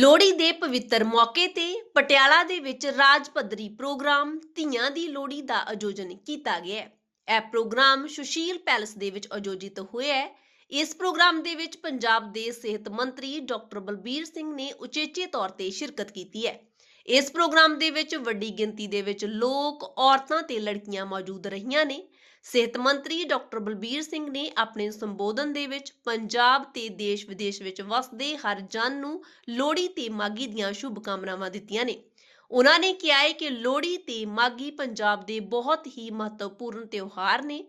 ਲੋਹੜੀ ਦੇ ਪਵਿੱਤਰ ਮੌਕੇ ਤੇ ਪਟਿਆਲਾ ਦੇ ਵਿੱਚ ਰਾਜ ਪੱਧਰੀ ਪ੍ਰੋਗਰਾਮ ਧੀਆਂ ਦੀ ਲੋਹੜੀ ਦਾ ਆਯੋਜਨ ਕੀਤਾ ਗਿਆ ਹੈ। ਇਹ ਪ੍ਰੋਗਰਾਮ ਸੁਸ਼ੀਲ ਪੈਲਸ ਦੇ ਵਿੱਚ ਆਯੋਜਿਤ ਹੋਇਆ ਹੈ। ਇਸ ਪ੍ਰੋਗਰਾਮ ਦੇ ਵਿੱਚ ਪੰਜਾਬ ਦੇ ਸਿਹਤ ਮੰਤਰੀ ਡਾਕਟਰ ਬਲਬੀਰ ਸਿੰਘ ਨੇ ਉਚੇਚੇ ਤੌਰ ਤੇ ਸ਼ਿਰਕਤ ਕੀਤੀ ਹੈ। ਇਸ ਪ੍ਰੋਗਰਾਮ ਦੇ ਵਿੱਚ ਵੱਡੀ ਗਿਣਤੀ ਦੇ ਵਿੱਚ ਲੋਕ, ਔਰਤਾਂ ਤੇ ਲੜਕੀਆਂ ਮੌਜੂਦ ਰਹੀਆਂ ਨੇ। ਸਿਹਤ ਮੰਤਰੀ ਡਾਕਟਰ ਬਲਬੀਰ ਸਿੰਘ ਨੇ ਆਪਣੇ ਸੰਬੋਧਨ ਦੇ ਵਿੱਚ ਪੰਜਾਬ ਤੇ ਦੇਸ਼ ਵਿਦੇਸ਼ ਵਿੱਚ ਵਸਦੇ ਹਰ ਜਨ ਨੂੰ ਲੋਹੜੀ ਤੇ ਮਾਗੀ ਦੀਆਂ ਸ਼ੁਭਕਾਮਨਾਵਾਂ ਦਿੱਤੀਆਂ ਨੇ। ਉਹਨਾਂ ਨੇ ਕਿਹਾ ਹੈ ਕਿ ਲੋਹੜੀ ਤੇ ਮਾਗੀ ਪੰਜਾਬ ਦੇ ਬਹੁਤ ਹੀ ਮਹੱਤਵਪੂਰਨ ਤਿਉਹਾਰ ਨੇ।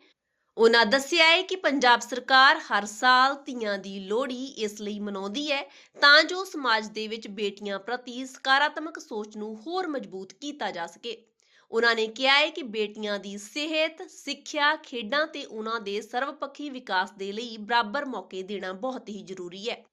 ਉਹਨਾਂ ਦੱਸਿਆ ਹੈ ਕਿ ਪੰਜਾਬ ਸਰਕਾਰ ਹਰ ਸਾਲ ਧੀਆਂ ਦੀ ਲੋਹੜੀ ਇਸ ਲਈ ਮਨਾਉਂਦੀ ਹੈ ਤਾਂ ਜੋ ਸਮਾਜ ਦੇ ਵਿੱਚ ਬੇਟੀਆਂ ਪ੍ਰਤੀ ਸਕਾਰਾਤਮਕ ਸੋਚ ਨੂੰ ਹੋਰ ਮਜ਼ਬੂਤ ਕੀਤਾ ਜਾ ਸਕੇ। ਉਹਨਾਂ ਨੇ ਕਿਹਾ ਹੈ ਕਿ ਬੇਟੀਆਂ ਦੀ ਸਿਹਤ, ਸਿੱਖਿਆ, ਖੇਡਾਂ ਤੇ ਉਹਨਾਂ ਦੇ ਸਰਵਪੱਖੀ ਵਿਕਾਸ ਦੇ ਲਈ ਬਰਾਬਰ ਮੌਕੇ ਦੇਣਾ ਬਹੁਤ ਹੀ ਜ਼ਰੂਰੀ ਹੈ।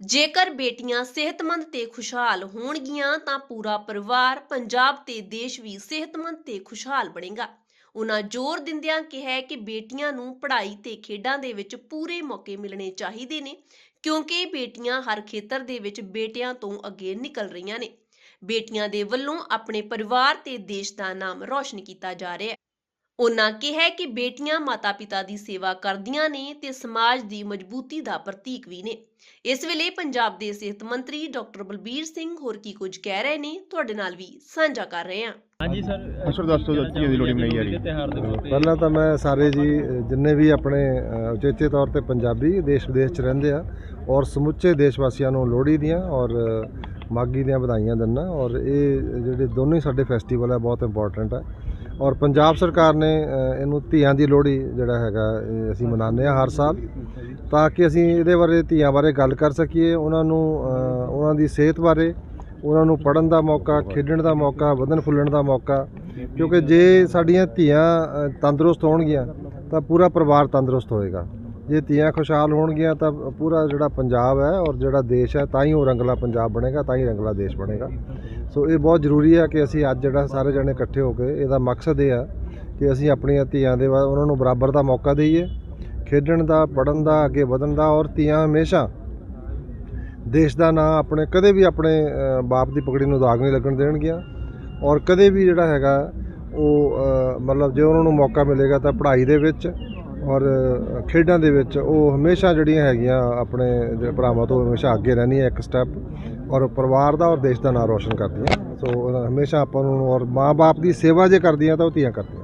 ਜੇਕਰ ਬੇਟੀਆਂ ਸਿਹਤਮੰਦ ਤੇ ਖੁਸ਼ਹਾਲ ਹੋਣਗੀਆਂ, ਤਾਂ ਪੂਰਾ ਪਰਿਵਾਰ ਪੰਜਾਬ ਤੇ ਦੇਸ਼ ਵੀ ਸਿਹਤਮੰਦ ਤੇ ਖੁਸ਼ਹਾਲ ਬਣੇਗਾ। ਉਹਨਾਂ ਜ਼ੋਰ ਦਿੰਦਿਆਂ ਕਿਹਾ ਕਿ ਬੇਟੀਆਂ ਨੂੰ ਪੜ੍ਹਾਈ ਤੇ ਖੇਡਾਂ ਦੇ ਵਿੱਚ ਪੂਰੇ ਮੌਕੇ ਮਿਲਣੇ ਚਾਹੀਦੇ ਨੇ, ਕਿਉਂਕਿ ਬੇਟੀਆਂ ਹਰ ਖੇਤਰ ਦੇ ਵਿੱਚ ਬੇਟਿਆਂ ਤੋਂ ਅੱਗੇ ਨਿਕਲ ਰਹੀਆਂ ਨੇ। ਬੇਟੀਆਂ ਦੇ ਵੱਲੋਂ ਆਪਣੇ ਪਰਿਵਾਰ ਤੇ ਦੇਸ਼ ਦਾ ਨਾਮ ਰੌਸ਼ਨ ਕੀਤਾ ਜਾ ਰਿਹਾ ਹੈ। ਉਹਨਾਂ ਕਿਹਾ ਕਿ ਬੇਟੀਆਂ ਮਾਤਾ-ਪਿਤਾ ਦੀ ਸੇਵਾ ਕਰਦੀਆਂ ਨੇ ਤੇ ਸਮਾਜ ਦੀ ਮਜ਼ਬੂਤੀ ਦਾ ਪ੍ਰਤੀਕ ਵੀ ਨੇ। ਇਸ ਵੇਲੇ ਪੰਜਾਬ ਦੇ ਸਿਹਤ ਮੰਤਰੀ ਡਾਕਟਰ ਬਲਬੀਰ ਸਿੰਘ ਹੋਰ ਕੀ ਕੁਝ ਕਹਿ ਰਹੇ ਨੇ ਤੁਹਾਡੇ ਨਾਲ ਵੀ ਸਾਂਝਾ ਕਰ ਰਹੇ ਹਾਂ। ਹਾਂਜੀ ਸਰ ਦੱਸ ਜੀ, ਦੀ ਲੋਹੜੀ ਮਨਾਈ ਜਾ? ਰਹੀ ਪਹਿਲਾਂ ਤਾਂ ਮੈਂ ਸਾਰੇ ਜੀ ਜਿੰਨੇ ਵੀ ਆਪਣੇ ਉਚੇਚੇ ਤੌਰ ਤੇ ਪੰਜਾਬੀ ਦੇਸ਼ ਵਿਦੇਸ਼ 'ਚ ਰਹਿੰਦੇ ਆ ਔਰ ਸਮੁੱਚੇ ਦੇਸ਼ ਵਾਸੀਆਂ ਨੂੰ ਲੋਹੜੀ ਦੀਆਂ ਔਰ ਅ, ਮਾਘੀ ਦੀਆਂ ਵਧਾਈਆਂ ਦਿੰਦਾ ਔਰ ਇਹ ਜਿਹੜੇ ਦੋਨੋਂ ਹੀ ਸਾਡੇ ਫੈਸਟੀਵਲ ਹੈ ਬਹੁਤ ਇੰਪੋਰਟੈਂਟ ਹੈ। ਔਰ ਪੰਜਾਬ ਸਰਕਾਰ ਨੇ ਇਹਨੂੰ ਧੀਆਂ ਦੀ ਲੋਹੜੀ ਜਿਹੜਾ ਹੈਗਾ ਇਹ ਅਸੀਂ ਮਨਾਉਂਦੇ ਆ ਹਰ ਸਾਲ। ਤਾਂ ਕਿ ਅਸੀਂ ਇਹਦੇ ਬਾਰੇ ਧੀਆਂ ਬਾਰੇ ਗੱਲ ਕਰ ਸਕੀਏ ਉਹਨਾਂ ਨੂੰ ਉਹਨਾਂ ਦੀ ਸਿਹਤ ਬਾਰੇ ਉਹਨਾਂ ਨੂੰ ਪੜਨ ਦਾ ਮੌਕਾ ਖੇਡਣ ਦਾ ਮੌਕਾ ਵਧਣ ਫੁੱਲਣ ਦਾ ਮੌਕਾ। ਕਿਉਂਕਿ ਜੇ ਸਾਡੀਆਂ ਧੀਆਂ ਤੰਦਰੁਸਤ ਹੋਣਗੀਆਂ ਤਾਂ ਪੂਰਾ ਪਰਿਵਾਰ ਤੰਦਰੁਸਤ ਹੋਏਗਾ। ਜੇ ਧੀਆਂ ਖੁਸ਼ਹਾਲ ਹੋਣਗੀਆਂ ਤਾਂ ਪੂਰਾ ਜਿਹੜਾ ਪੰਜਾਬ ਹੈ ਔਰ ਜਿਹੜਾ ਦੇਸ਼ ਹੈ ਤਾਂ ਹੀ ਉਹ ਰੰਗਲਾ ਪੰਜਾਬ ਬਣੇਗਾ, ਤਾਂ ਹੀ ਰੰਗਲਾ ਦੇਸ਼ ਬਣੇਗਾ। ਸੋ ਇਹ ਬਹੁਤ ਜ਼ਰੂਰੀ ਹੈ ਕਿ ਅਸੀਂ ਅੱਜ ਜਿਹੜਾ ਸਾਰੇ ਜਣੇ ਇਕੱਠੇ ਹੋ ਕੇ ਇਹਦਾ ਮਕਸਦ ਇਹ ਆ ਕਿ ਅਸੀਂ ਆਪਣੀਆਂ ਧੀਆਂ ਦੇ ਵਾ- ਉਹਨਾਂ ਨੂੰ ਬਰਾਬਰ ਦਾ ਮੌਕਾ ਦਈਏ। ਖੇਡਣ ਦਾ ਪੜਨ ਦਾ, ਅੱਗੇ ਵਧਣ ਦਾ ਔਰ ਧੀਆਂ ਹਮੇਸ਼ਾ ਦੇਸ਼ ਦਾ ਨਾਂ ਆਪਣੇ ਕਦੇ ਵੀ ਆਪਣੇ ਬਾਪ ਦੀ ਪਗੜੀ ਨੂੰ ਦਾਗ ਨਹੀਂ ਲੱਗਣ ਦੇਣਗੀਆਂ। ਔਰ ਕਦੇ ਵੀ ਜਿਹੜਾ ਹੈਗਾ ਉਹ ਮਤਲਬ ਜੇ ਉਹਨਾਂ ਨੂੰ ਮੌਕਾ ਮਿਲੇਗਾ ਤਾਂ ਪੜ੍ਹਾਈ ਦੇ ਵਿੱਚ ਔਰ ਖੇਡਾਂ ਦੇ ਵਿੱਚ ਉਹ ਹਮੇਸ਼ਾ ਜਿਹੜੀਆਂ ਹੈਗੀਆਂ ਆਪਣੇ ਜਿਹੜੇ ਭਰਾਵਾਂ ਤੋਂ ਹਮੇਸ਼ਾ ਅੱਗੇ ਰਹਿੰਦੀਆਂ ਇੱਕ ਸਟੈਪ ਔਰ ਪਰਿਵਾਰ ਦਾ ਔਰ ਦੇਸ਼ ਦਾ ਨਾਂ ਰੋਸ਼ਨ ਕਰਦੀਆਂ। ਸੋ ਉਹਨਾਂ- ਹਮੇਸ਼ਾ ਆਪਾਂ ਨੂੰ ਔਰ ਮਾਂ-ਬਾਪ ਦੀ ਸੇਵਾ ਜੇ ਕਰਦੀਆਂ ਤਾਂ ਉਹ ਧੀਆਂ ਕਰਦੀਆਂ।